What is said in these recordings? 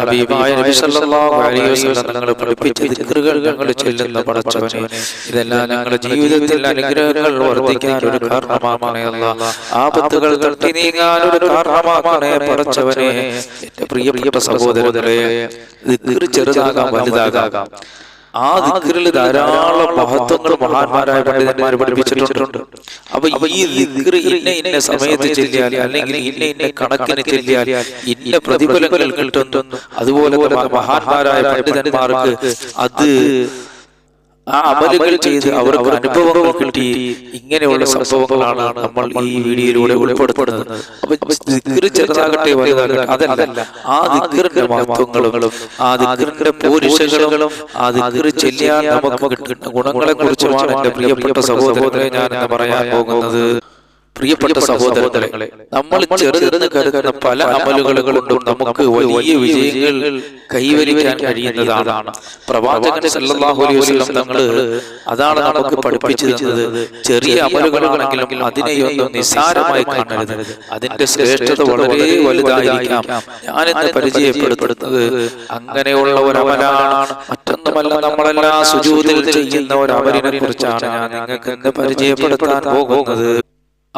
ഹബീബായ നബി സല്ലല്ലാഹു അലൈഹി വസല്ലം ഞങ്ങൾ പഠിപ്പിച്ച ദിക്റുകൾ ഞങ്ങൾ ചൊല്ലുന്ന പടച്ചവനെ ഇതെല്ലാം ഞങ്ങളുടെ ജീവിതത്തിൽ അനുഗ്രഹങ്ങൾ വർദ്ധിക്കാൻ ഒരു കാരണമാക്കണേ അല്ല. ആപത്തുകൾ തട്ടി നീങ്ങാൻ ഒരു കാരണമാക്കണേ പടച്ചവനെ. എന്റെ പ്രിയപ്പെട്ട സഹോദരങ്ങളെ ദിക്റ് ചെറുതാകാം വലുതാകാം. ആ ദിക്കറിൽ ധാരാളം മഹത്വങ്ങൾ മഹാന്മാരായ പണ്ഡിതന്മാർ പഠിപ്പിച്ചിട്ടുണ്ട്. അപ്പൊ ഈ ദിക്റ് ഇന്ന ഇന്ന സമയത്ത് ചെല്ലിയാൽ അല്ലെങ്കിൽ ഇന്ന ഇന്ന കണക്കിന് ചെല്ലിയാൽ ഇന്ന പ്രതിഫലങ്ങൾ കിട്ടുന്നു. അതുപോലെ തന്നെ മഹാന്മാരായ പണ്ഡിതന്മാർക്ക് അത് ആ അമലുകൾ ചെയ്ത് അവർക്ക് അനുഭവങ്ങൾ കിട്ടി. ഇങ്ങനെയുള്ള സംഭവങ്ങളാണ് നമ്മൾ ഈ വീഡിയോയിലൂടെ ഉൾപ്പെടുത്തുന്നത് അപ്പൊ ദിക്റ് ചെറുതാകട്ടെ വലുതാകട്ടെ അതല്ല. ആ ദിക്കറിന്റെ മഹത്വങ്ങളും ആ ദിക്കറിന്റെ പോരുഷകളും ആ ദിക്റ് ചെല്ലിയാൽ നമുക്ക് കിട്ടുന്ന ഗുണങ്ങളെ കുറിച്ചുമാണ് എന്റെ പ്രിയപ്പെട്ട സഹോദരങ്ങളെ ഞാൻ പറയാൻ പോകുന്നത്. പ്രിയപ്പെട്ട സഹോദരങ്ങളെ നമ്മൾ ചെറുതെന്ന് കരുതുന്ന പല അമലുകളും കൊണ്ടും നമുക്ക് വലിയ വിജയങ്ങൾ കൈവരിക്കാൻ കഴിയുന്നതാണ്. പ്രവാചകൻ സല്ലല്ലാഹു അലൈഹി വസല്ലം തങ്ങൾ അതാണ് നമുക്ക് പഠിപ്പിച്ചു തന്നത് ചെറിയ അമലുകളാണെങ്കിലും അതിനെയൊന്നും നിസ്സാരമായി കാണരുത്. അതിന്റെ ശ്രേഷ്ഠത വളരെ വലുതായിരിക്കാം. ഞാൻ എന്നെ പരിചയപ്പെടുത്തുന്നത് അങ്ങനെയുള്ള ഒരു അമലാണ് മറ്റൊന്നുമല്ല നമ്മളെല്ലാം സുജൂതിൽ ചെയ്യുന്ന ഒരു അമലിനെ കുറിച്ചാണ് ഞാൻ നിങ്ങൾക്ക് ഇന്ന് പരിചയപ്പെടുത്താൻ പോകുന്നത്.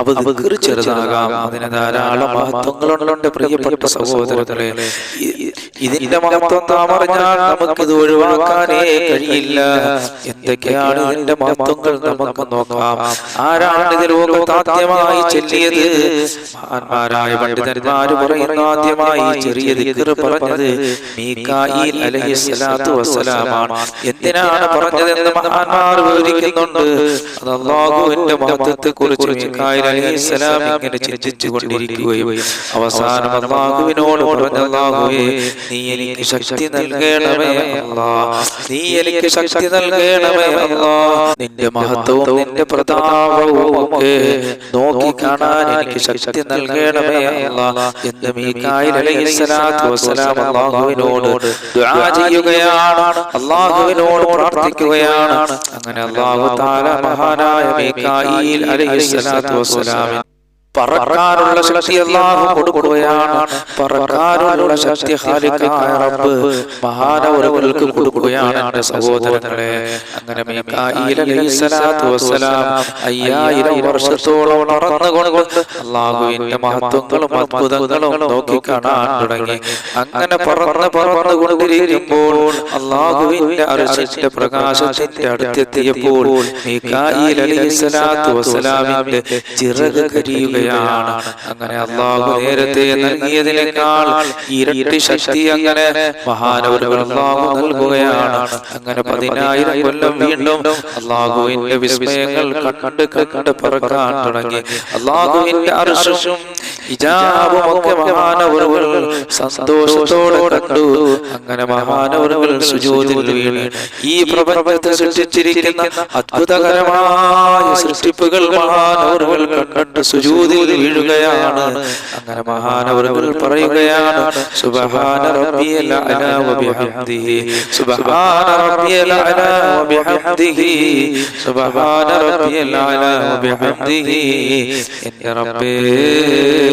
ദിക്റ് ചെറുതാകാം. അതിന് ധാരാളം മഹത്വങ്ങളുണ്ട്. പ്രിയപ്പെട്ട സഹോദരങ്ങളെ. ഇതിന്റെ മഹത്വം നാം അറിഞ്ഞാൽ നമുക്കിത് ഒഴിവാക്കാനേ കഴിയില്ല. എന്തൊക്കെയാണ് ഇതിന്റെ മഹത്വങ്ങൾ നമുക്ക് നോക്കാം. ആരാണ് ഇത് ലോകത്താദ്യമായി ചെല്ലിയത്? മഹാന്മാരായ പണ്ഡിതന്മാര് പറയുന്ന ആദ്യമായി ചെറിയ ദിക്കർ പറഞ്ഞത് എന്തിനാണ് പറഞ്ഞതെന്ന് മഹാന്മാർ വിവരിക്കുന്നുണ്ട്. അത് മഹത്വത്തെ കുറിച്ച് ഇങ്ങനെ ചിന്തിച്ചു കൊണ്ടിരിക്കുകയും അവസാനം അള്ളാഹുവിനോട് പറഞ്ഞ നീ എനിക്ക് ശക്തി നൽകണമേ അല്ലാ. നീ എനിക്ക് ശക്തി നൽകണമേ അല്ലാ. നിന്റെ മഹത്വവും നിന്റെ പ്രതാപവും ഒക്കെ നോക്കി കാണാൻ എനിക്ക് ശക്തി നൽകണമേ അല്ലാ. എന്ന് മീകായിൽ അലൈഹിസ്സലാത്തു വസ്സലാം അള്ളാഹുവിനോട് ദുആ ചെയ്യുകയാണ്. അല്ലാഹുവിനോട് പ്രാർത്ഥിക്കുകയാണ്. അങ്ങനെ അള്ളാഹു തആല മഹാനായ മീകായിൽ അലൈഹിസ്സലാത്തു വസ്സലാമിന് പറക്കാനുള്ള ശക്തി അല്ലാഹു കൊടുക്കുകയാണ്. പറക്കാനുള്ള ശക്തി ഖാലിഖായ റബ്ബ്. മഹാനവറുകൾക്ക് കൊടുക്കുകയാണ് എന്റെ സഹോദരങ്ങളെ. അങ്ങനെ അയ്യായിരം വർഷത്തോളം പറന്നുകൊണ്ട് അള്ളാഹുവിന്റെ മഹത്വങ്ങളും അത്ഭുതങ്ങളും നോക്കി കാണാൻ തുടങ്ങി. അങ്ങനെ പറന്ന് പറന്ന് കൊണ്ടിരിക്കുമ്പോൾ അള്ളാഹുവിന്റെ അർശിന്റെ പ്രകാശത്തിന്റെ അടുത്തെത്തിയപ്പോൾ ചിറക് അലൈഹിസ്സലാത്തു വസ്സലാമിന്റെ അങ്ങനെ അള്ളാഹു നേരത്തെ നൽകിയതിനേക്കാൾ ഇരട്ടി ശക്തി അങ്ങനെ മഹാനവരുകൾ അള്ളാഹു നൽകുകയാണ്. അങ്ങനെ പതിനായിരം കൊല്ലം വീണ്ടും അള്ളാഹുവിന്റെ വിസ്മയങ്ങൾ കണ്ട് കണ്ട് പറക്കാൻ തുടങ്ങി. അള്ളാഹുവിന്റെ അർശും മഹാനവറുകൾ സന്തോഷത്തോടെ കണ്ടു. അങ്ങനെ മഹാനവറുകൾ സുജൂതിൽ വീണ്. ഈ പ്രപഞ്ചത്തെ സൃഷ്ടിച്ചിരിക്കുന്ന അത്ഭുതകരമായ സൃഷ്ടിപ്പുകൾ മഹാനവറുകൾ കണ്ടിട്ട് സുജൂതിൽ വീഴുകയാണ്. അങ്ങനെ മഹാനവറുകൾ പറയുകയാണ് സുബ്ഹാന റബ്ബിയൽ അലാ വബിഹംദിഹി സുബ്ഹാന റബ്ബിയൽ അലാ വബിഹംദിഹി സുബ്ഹാന റബ്ബിയൽ അലാ വബിഹംദിഹി എന്റെ റബ്ബേ.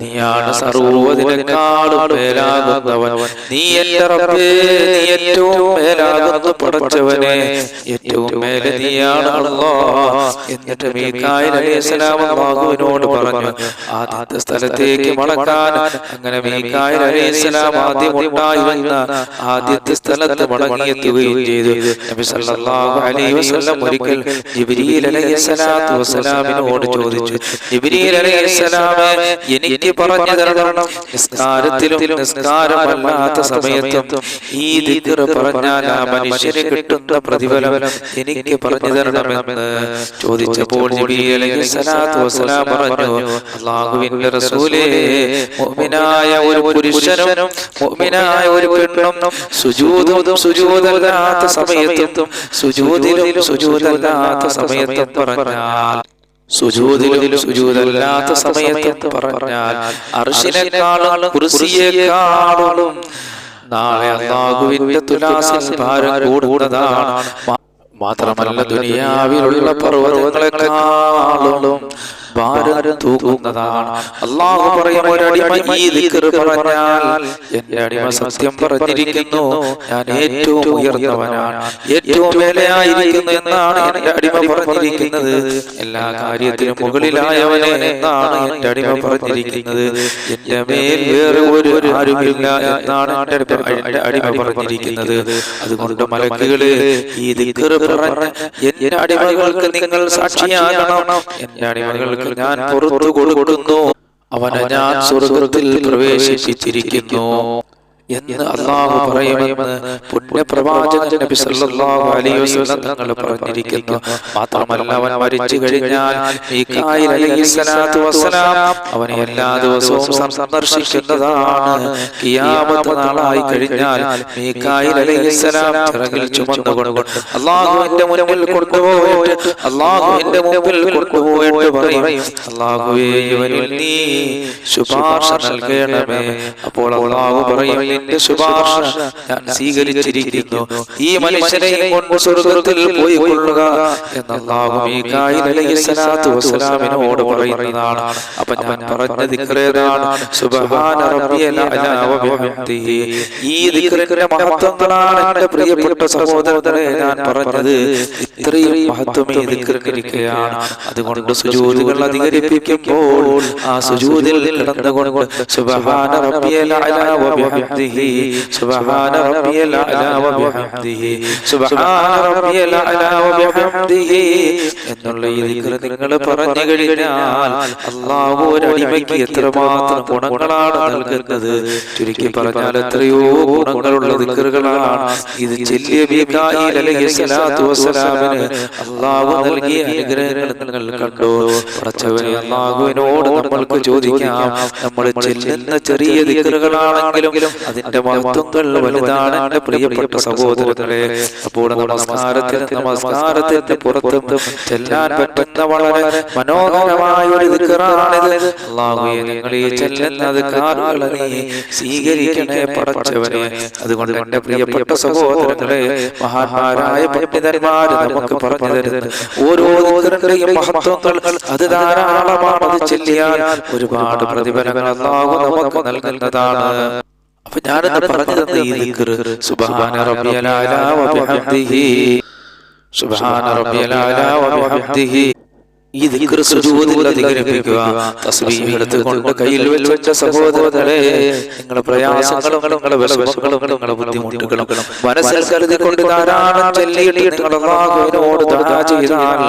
നീയാണ് സർവതിനേക്കാളും മേലാകുന്നവൻ. നീ എന്റെ റബ്ബേ നീ ഏറ്റവും മേലാകുന്നു പടച്ചവനെ. ഏറ്റവും മേലെ നീയാണ് അല്ലാ എന്നിട്ട് മീകായിൽ അലൈഹിസ്സലാം അല്ലാഹുവിനോട് പറഞ്ഞു ആദ്യത്തെ സ്ഥലത്തേക്ക് മടക്കാൻ അങ്ങനെ മീകായിൽ അലൈഹിസ്സലാം ആദ്യം ഉണ്ടായിരുന്ന ആദ്യത്തെ സ്ഥലത്ത് മടങ്ങിയെത്തുകയും ചെയ്തു. നബി സല്ലല്ലാഹു അലൈഹി വസല്ലം ഒരിക്കൽ ജിബ്രീൽ അലൈഹിസ്സലാത്തു വസ്സലാമിനോട് ചോദിച്ചു. ജിബ്രീൽ അലൈഹിസ്സലാമേ എനിക്ക് പറഞ്ഞു തരണം. നിസ്കാരത്തിലും നിസ്കാരമല്ലാത്ത സമയത്തും ഈ ദിക്ർ പറഞ്ഞാൽ ആ മനുഷ്യന് കിട്ടുന്ന പ്രതിഫലം എനിക്ക് പറഞ്ഞു തരണമെന്ന് ചോദിച്ചപ്പോൾ പറഞ്ഞു അള്ളാഹുവിന്റെ റസൂലേ മുഅ്മിനായ ഒരു പുരുഷനും മുഅ്മിനായ ഒരു പെണ്ണും സുജൂദും സുജൂദല്ലാത്ത സമയത്തും സുജൂദിലും സുജൂദല്ലാത്ത സമയത്തും പറഞ്ഞാൽ സുജൂദല്ലാത്ത സമയത്തും പറഞ്ഞാൽ അർഷിനെക്കാളും കുർസിയെക്കാളും നാളെ അള്ളാഹുവിന്റെ തുലാസിൽ ഭാരം കൂടുന്നതാണ്. മാത്രമല്ല ദുനിയാവിലുള്ള പർവതങ്ങളെക്കാളും ഭാരം തൂക്കുന്നതാണ്. അള്ളാഹു പറയും ഒരടിമ ഈ ദിക്ർ പറഞ്ഞാൽ എന്റെ അടിമ സത്യം പറഞ്ഞിരിക്കുന്നു. ഞാൻ ഏറ്റവും ഉയർന്നവനാണ്. ഏറ്റവും മേലെയായിരിക്കുന്നു എന്നാണ് എന്റെ അടിമ പറഞ്ഞിരിക്കുന്നത്. എല്ലാ കാര്യത്തിനും മുകളിലായവനെ എന്നാണ് എന്റെ അടിമ പറഞ്ഞിരിക്കുന്നത്. എന്റെ മേൽ വേറെ ഒരു ആരുമില്ല എന്നാണ് എന്റെ അടിമ- പറഞ്ഞിരിക്കുന്നത്. അതുകൊണ്ട് മലക്കുകൾ ഈ ദിക്ർ പറഞ്ഞ എന്റെ അടിമകൾക്ക് നിങ്ങൾ സാക്ഷിയാകണം. എന്റെ അടിമകൾക്ക് ഞാൻ പുറത്തു കൊടുക്കുന്നു. അവനെ ഞാൻ സ്വർഗത്തിൽ പ്രവേശിപ്പിച്ചിരിക്കുന്നു. എന്ന് അള്ളാഹു പറയുമെന്ന് പുണ്യപ്രവാചകൻ നബി സല്ലല്ലാഹു അലൈഹി വസല്ലം തങ്ങൾ പറഞ്ഞിരിക്കുന്നു. മാത്രമല്ല അവൻ മരിച്ചു കഴിഞ്ഞാൽ മീകായിൽ അലൈഹിസ്സലാത്തു വസ്സലാം അവനെ എല്ലാ ദിവസവും സന്ദർശിക്കുന്നതാണ്. കിയാമത്ത് നാളായി കഴിഞ്ഞാൽ മീകായിൽ അലൈഹിസ്സലാം ചിറകിൽ ചുമന്നുകൊണ്ട് അള്ളാഹുവിന്റെ മുന്നിൽ കൊണ്ടുപോയിട്ട് അള്ളാഹുവിന്റെ മുമ്പിൽ കൊണ്ടുപോയിട്ട് പറയും അള്ളാഹുവേ ഇവനിൽ നീ ശുപാർശ നൽകണമേ. അപ്പോൾ അള്ളാഹു പറയും നിന്റെ ശുപാർശ ഞാൻ സ്വീകരിച്ചിരിക്കുന്നു. ഈ മനുഷ്യനെ കൊണ്ട് സ്വർഗത്തിൽ പോയി കൊള്ളുക എന്ന് അള്ളാഹു മീകായിൽ അലൈഹിസ്സലാത്തു വസ്സലാമിനോട് പറയുന്നതാണ് അപ്പൊ ഞാൻ പറഞ്ഞ ഈ ദിക്റിന്റെ മഹത്വങ്ങളാണ് എന്റെ പ്രിയപ്പെട്ട സഹോദരനെ ഞാൻ പറഞ്ഞത്. ഇത്രയും മഹത്വം ഈ ദിക്റിനിരിക്കുകയാണ് അതുകൊണ്ട് അധികരിപ്പിക്കുമ്പോൾ ആ കിടന്നുകൊണ്ട് സുബഹാന റബ്ബിയൽ അലാ റബ്ബിയൽ അലാ വ ബിഹംദിഹി. സുബ്ഹാന റബ്ബിയൽ അലാ വ ബിഹംദിഹി. എന്നുള്ള ഈ ദിക്ർ നിങ്ങൾ പറഞ്ഞു കഴിഞ്ഞാൽ അള്ളാഹു ഒരു അടിമയ്ക്ക് എത്രമാത്രം ഗുണങ്ങളാണ് നൽകുന്നത്? ചുരുക്കി പറഞ്ഞാൽ എത്രയോ ഗുണങ്ങളുള്ള ദിക്റുകളാണ്. ഇത് ചെല്ലിയ മീകായിൽ അലൈഹിസ്സലാത്തു വസ്സലാമിന് അള്ളാഹു നൽകിയ അനുഗ്രഹങ്ങൾ നിങ്ങൾ കണ്ടു? പടച്ചവനെ അള്ളാഹുവിനോട് നമ്മൾക്ക് ചോദിക്കാം. നമ്മൾ ചെല്ലുന്ന ചെറിയ ദിക്റുകളാണെങ്കിലും അതിന്റെ മഹത്വങ്ങൾ വലുതാണ് എന്റെ പ്രിയപ്പെട്ട സഹോദരങ്ങളെ. അപ്പോൾ നമസ്കാരത്തിന് നമസ്കാരത്തിന്റെ പുറത്തും ചെല്ലാൻ പറ്റുന്ന വളരെ മനോഹരമായ ഒരു ദിക്കറാണിത്. അള്ളാഹുവേ നിങ്ങൾ ഈ ചെല്ലുന്നത് കാലുകളെ നീ. സ്വീകരിക്കണേ പടച്ചവനെ. അതുകൊണ്ട് എന്റെ പ്രിയപ്പെട്ട സഹോദരങ്ങളെ മഹാന്മാരായ പണ്ഡിതന്മാര് നമുക്ക് പറഞ്ഞു തരുന്നത് ഓരോ ദിക്റിന്റെയും മഹത്വങ്ങൾ അത് ധാരാളമാണ് അത് ചെല്ലിയാൽ ഒരുപാട് പ്രതിഫലങ്ങൾ അള്ളാഹു നമുക്ക് നൽകുന്നതാണ്. അപ്പൊ ഞാനെന്ന് പറഞ്ഞു തന്ന ഈ സുബ്ഹാന റബ്ബിയൽ അലാ വ ബിഹംദിഹി സുബ്ഹാന റബ്ബിയൽ അലാ ഈ സുജൂദിൽ അധികരിപ്പിക്കുക തസ്ബീഹ് എടുത്തുകൊണ്ട് കയ്യിൽ വെച്ച സഹോദരങ്ങളെ നിങ്ങളുടെ പ്രയാസങ്ങളും നിങ്ങളുടെ വിഷമങ്ങളും നിങ്ങളുടെ ബുദ്ധിമുട്ടുകളും മനസ്സിൽ കരുതിക്കൊണ്ട് ധാരാളം ചൊല്ലിയിട്ട് നിങ്ങൾ അല്ലാഹുവിനോട് ദുആ ചെയ്താൽ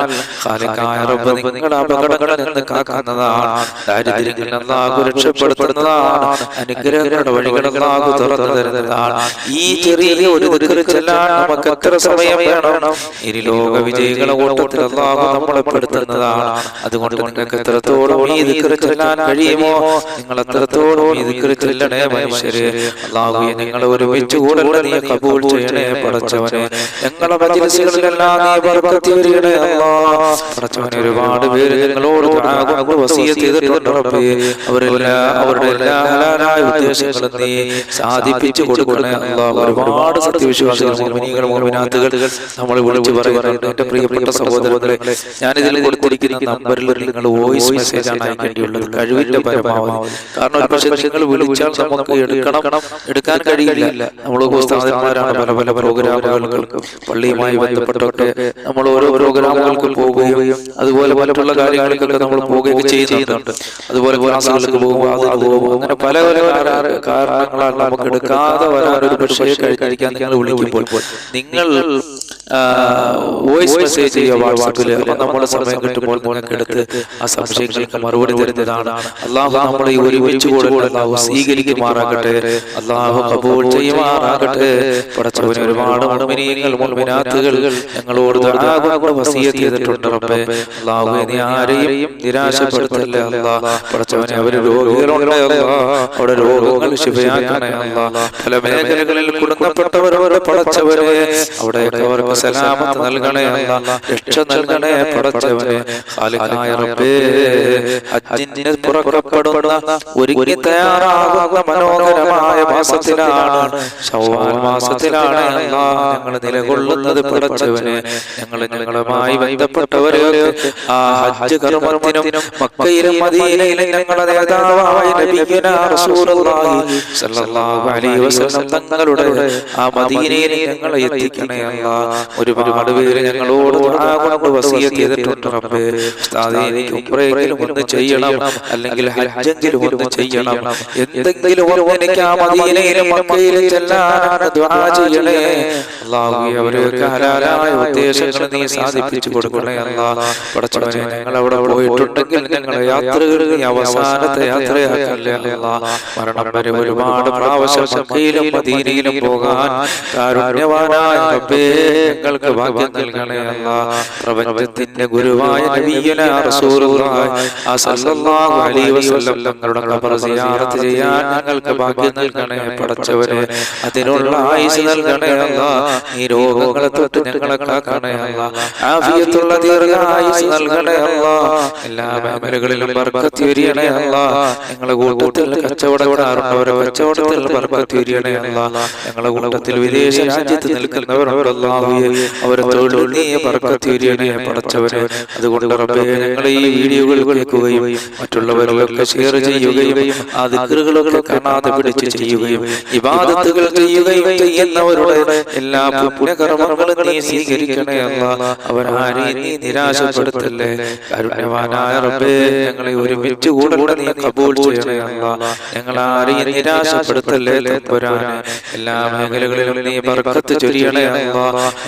ഖാലിഖായ റബ്ബ് നിങ്ങളുടെ അപകടങ്ങളിൽ നിന്ന് കാക്കുന്നതാണ്. ദാരിദ്ര്യങ്ങളിൽ അള്ളാഹു രക്ഷപ്പെടുത്തുന്നതാണ്. അനുഗ്രഹങ്ങളുടെ വഴികൾ അല്ലാഹു തുറന്നു തരുന്നതാണ്. ഈ ചെറിയ ഒരു ദിക്ർ ചെല്ലാൻ നമുക്ക് എത്ര സമയം വേണം? ഇനി ലോക വിജയികളെ ഓട്ടത്തിൽ അല്ലാഹു നമ്മളെ പെടുത്തുന്നതാണ്. അതുകൊണ്ട് നിങ്ങൾക്ക് എത്രത്തോളം ഈ ദിക്ർ ചൊല്ലാൻ കഴിയുമോ നിങ്ങൾ എത്രത്തോളം ഈ ദിക്ർ ചൊല്ലണേ മനുഷ്യരെ. അള്ളാഹുയെ നിങ്ങൾ ഒരുമിച്ച് കൂടല്ല നീ കബൂൾ ചെയ്യണേ പടച്ചവനെ. ഞങ്ങളെ മജ്ലിസുകളിലെല്ലാം നീ ബർക്കത്ത് വരികണേ പടച്ചവനെ ഒരുപാട് പേര് ഞങ്ങളോട് ചെയ്തിട്ടുണ്ട് റബ്ബേ. അവരെല്ലാം അവരുടെ എല്ലാ ഹലാലായ ഉദ്ദേശങ്ങളും നീ സാധിപ്പിച്ചു കൊടുക്കണേ അല്ലാഹ് ഒരുപാട് സത്യവിശ്വാസികൾ മുഅ്മിനീകൾ മുഅ്മിനാത്തുകൾ നമ്മൾ വിളിച്ചു പറയുന്നുണ്ട്. എന്റെ പ്രിയപ്പെട്ട സഹോദരങ്ങളെ ഞാനിതിൽ കൊടുത്തിരിക്കുന്ന നമ്പറിൽ നിങ്ങൾ വോയിസ് മെസ്സേജ് ആണ് അയക്കേണ്ടിയുള്ളത് കഴിവിന്റെ പരമാവധി. കാരണം പക്ഷേ നിങ്ങൾ വിളിച്ചാൽ നമുക്ക് എടുക്കണം. എടുക്കാൻ കഴിയില്ല. നമ്മൾ ഉസ്താദന്മാരാണ് പല പല പ്രോഗ്രാമുകൾക്ക് പള്ളിയുമായി ബന്ധപ്പെട്ടൊക്കെ നമ്മൾ ഓരോ പ്രോഗ്രാമുകൾക്ക് പോകുകയും അതുപോലെ പല പല കാര്യങ്ങൾക്കൊക്കെ നമ്മൾ പോവുകയൊക്കെ ചെയ്യുന്നുണ്ട്. അതുപോലെ ക്ലാസ്സുകൾക്ക് പോകുമ്പോൾ അത് പോകും അങ്ങനെ പല പല കാരണങ്ങളാണ് നമുക്ക് എടുക്കാതെ വരാൻ ഒരു പക്ഷേ കഴിക്കാൻ നിങ്ങൾ വിളിക്കുമ്പോൾ നിങ്ങൾ വോയിസ് മെസ്സേജ് ചെയ്യുക വാട്സാപ്പിൽ അപ്പൊ നമ്മുടെ സമയം കിട്ടുമ്പോൾ നിങ്ങൾക്ക് എടുത്ത് ആ സംശയങ്ങൾക്ക് മറുപടി തരുന്നതാണ്. അള്ളാഹു നമ്മളെ ഈ ഒരുമിച്ച് കൂടെ അള്ളാഹു സ്വീകരിക്കുമാറാകട്ടെ. അള്ളാഹു കബൂൾ ചെയ്യുമാറാകട്ടെ. പടച്ചവന് ഒരുപാട് മുഅ്മിനീങ്ങൾ മുഅ്മിനാത്തുകൾ ഞങ്ങളോട് വസിയത്ത് ചെയ്തിട്ടുണ്ട് റബ്ബേ. അള്ളാഹു നീ ആരെയും നിരാശപ്പെടുത്തല്ലേ അല്ലാഹ് പടച്ചവനെ അവർ രോഗികളുണ്ട് അവിടെ രോഗങ്ങൾ ശിവയാക്കണേ അല്ലാഹ് പല മേഖലകളിൽ കുടുങ്ങപ്പെട്ടവരവരെ പടച്ചവരെ അവിടെയൊക്കെ അവർക്ക് സലാമത്ത് നൽകണേ അല്ല രക്ഷ നൽകണേ പടച്ചവനെ. ഖാലിഖായ റബ്ബേ ഹജ്ജിന് പുറപ്പെടുന്ന ഒരുങ്ങി തയ്യാറാകുന്ന മനോഹരമായ മാസത്തിലാണ്. ശൗവാൽ മാസത്തിലാണ് ഞങ്ങൾ നിലകൊള്ളുന്നത് പടച്ചവനെ. ഞങ്ങൾ ഞങ്ങളുമായി ബന്ധപ്പെട്ടവരെയൊക്കെ ആ ഹജ്ജ് കർമ്മത്തിനും മക്കയിലും മദീനയിലും ഞങ്ങളുടെ നേതാവായ നബിയുനാ റസൂലുള്ളാഹി സ്വല്ലല്ലാഹു അലൈഹി വസല്ലം ആ മദീനയിൽ ഞങ്ങളെ എത്തിക്കണേ അല്ലാ ഒരുപാട് പേര് ഞങ്ങളോട് ദുആ കൊണ്ട് വസിയത്ത് ചെയ്തിട്ടുണ്ട് റബ്ബേ. ഉസ്താദേ എനിക്ക് ഉംറയെങ്കിലും ഒന്ന് ചെയ്യണം. അല്ലെങ്കിൽ ഹജ്ജെങ്കിലും ഒന്ന് ചെയ്യണം. എന്തെങ്കിലും ഒന്ന് എനിക്ക് ആ മദീനയിലും മക്കയിലും ചെല്ലാൻ ദുആ ചെയ്യണേ. അല്ലാഹുവേ അവരൊക്കെ ഹലാലായ ഉദ്ദേശങ്ങൾ നീ സാധിപ്പിച്ചു കൊടുക്കണേ അല്ലാ. പടച്ചവനെ ഞങ്ങൾ അവിടെ പോയിട്ടുണ്ടെങ്കിൽ ഞങ്ങളെ യാത്രകൾ നീ അവസാനത്തെ യാത്രയാക്കല്ലേ അല്ലാ. മരണം വരെ ഒരുപാട് പ്രാവശ്യം മക്കയിലും മദീനയിലും പോകാൻ കാരുണ്യവാനായ റബ്ബേ. ഞങ്ങൾക്ക് ഭാഗ്യം നൽകണേ അല്ല. പ്രപഞ്ചത്തിന്റെ ഗുരുവായ തങ്ങളുടെ ഖബർ സിയാറത്ത് ചെയ്യാൻ ഞങ്ങൾക്ക് ഭാഗ്യം നൽകണേ പടച്ചവരെ അതിനുള്ള ആയുസ് നൽകണേ അല്ല. ഈ രോഗങ്ങളെ തൊട്ട് ഞങ്ങളെ കാക്കണേ അല്ലാ. ആഫിയത്തുള്ള ദീർഘായുസ് നൽകണേ അല്ല. എല്ലാ മേഖലകളിലും ബർക്കത്ത് ഉരിയണേ അല്ല. ഞങ്ങളെ കൂട്ടത്തിൽ കച്ചവടക്കാരുള്ളവരെ കച്ചവടത്തിൽ ബർക്കത്ത് ഉരിയണേ അല്ല. ഞങ്ങളെ കൂട്ടത്തിൽ വിദേശ രാജ്യത്ത് നിൽക്കുന്നവരുണ്ടല്ലോ അവരെ തൊഴിൽ നീ ബർക്കത്ത് ഉരിയണേ പടച്ചവനെ. അതുകൊണ്ട് റബ്ബേ ഞങ്ങൾ ഈ വീഡിയോകൾ കേൾക്കുകയും മറ്റുള്ളവരിലൊക്കെ ഷെയർ ചെയ്യുകയും ആ ദിക്കറുകളൊക്കെ കാണാതെ പിടിച്ച് ചെയ്യുകയും ഇബാദത്തുകൾ ചെയ്യുകയും ചെയ്യുന്നവരുടെ എല്ലാ പുണ്യകർമ്മങ്ങളും നീ സ്വീകരിക്കണേ അല്ല. അവരാരെയും നീ നിരാശപ്പെടുത്തല്ലേ? കരുണവാനായ റബ്ബേ ഞങ്ങളെ ഒരുമിച്ച് കൂടെ നീ കബൂൾ ചെയ്യണേ അല്ല. ഞങ്ങൾ ആരെയും നിരാശപ്പെടുത്തല്ലേ തമ്പുരാനെ? എല്ലാ മേഖലകളിലും നീ ബർക്കത്ത് ചൊരിയണേ അല്ല.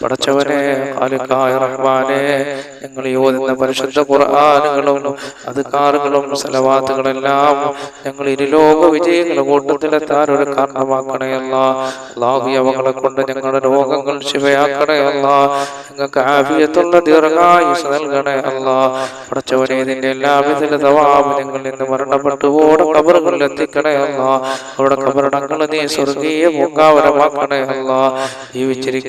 പടച്ചവനെ കാലിക്കായ റഹ്മാനെ ഞങ്ങൾ യോതുന്ന പരിശുദ്ധ ഖുർആാനുകളും അധികാറുകളും സലവാത്തുകളെല്ലാം ഞങ്ങൾ ഇരുലോക വിജയങ്ങളുടെ കൂട്ടത്തിലെത്താൻ ഒരു കാരണമാക്കണയല്ല അള്ളാഹു അവങ്ങളെ കൊണ്ട് ഞങ്ങളുടെ രോഗങ്ങൾ ശിവയാക്കണയല്ല ഞങ്ങൾക്ക് ആഫിയത്തുള്ള ദീർഘായുസ് നൽകണേ അല്ല. പടച്ചവനെ ഇതിന്റെ എല്ലാവിധ തവാബ് ഞങ്ങൾ ഇന്ന് മരണപ്പെട്ടു ഓടെ കബറുകളിൽ എത്തിക്കണേ അല്ല. അവിടെ കബറടങ്ങൾ നീ സ്വർഗീയ പൂങ്കാവരമാക്കണേ അല്ല.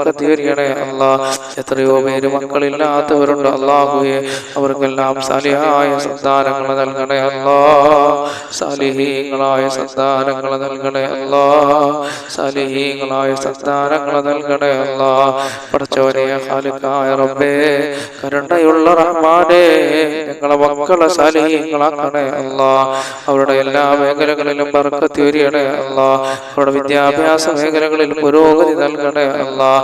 ബർക്കത്ത് വരികണേ അല്ലാ എത്രയോ പേര് മക്കളില്ലാത്തവരുണ്ട്. അള്ളാഹുയെ അവർക്കെല്ലാം സാലിഹായ സന്താനങ്ങൾ നൽകണേ. അല്ലാ സാലിഹീങ്ങളായ സന്താനങ്ങൾ നൽകണേ. അല്ലാ സാലിഹീങ്ങളായ സന്താനങ്ങൾ നൽകണേ. അല്ലാ പഠിച്ചവരെ ഖാലിഖായ റബ്ബേ കരുണയുള്ള റഹ്മാനേ ഞങ്ങളെ മക്കളെ സാലിഹീങ്ങളാക്കണേ. അല്ലാ അവരുടെ എല്ലാ മേഖലകളിലും ബർക്കത്ത് വരികണേ അല്ലാ അവരുടെ വിദ്യാഭ്യാസ മേഖലകളിൽ പുരോഗതി നൽകണേ. അല്ലാ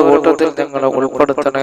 കൂട്ടത്തിൽ ഞങ്ങളെ ഉൾപ്പെടുത്തണേ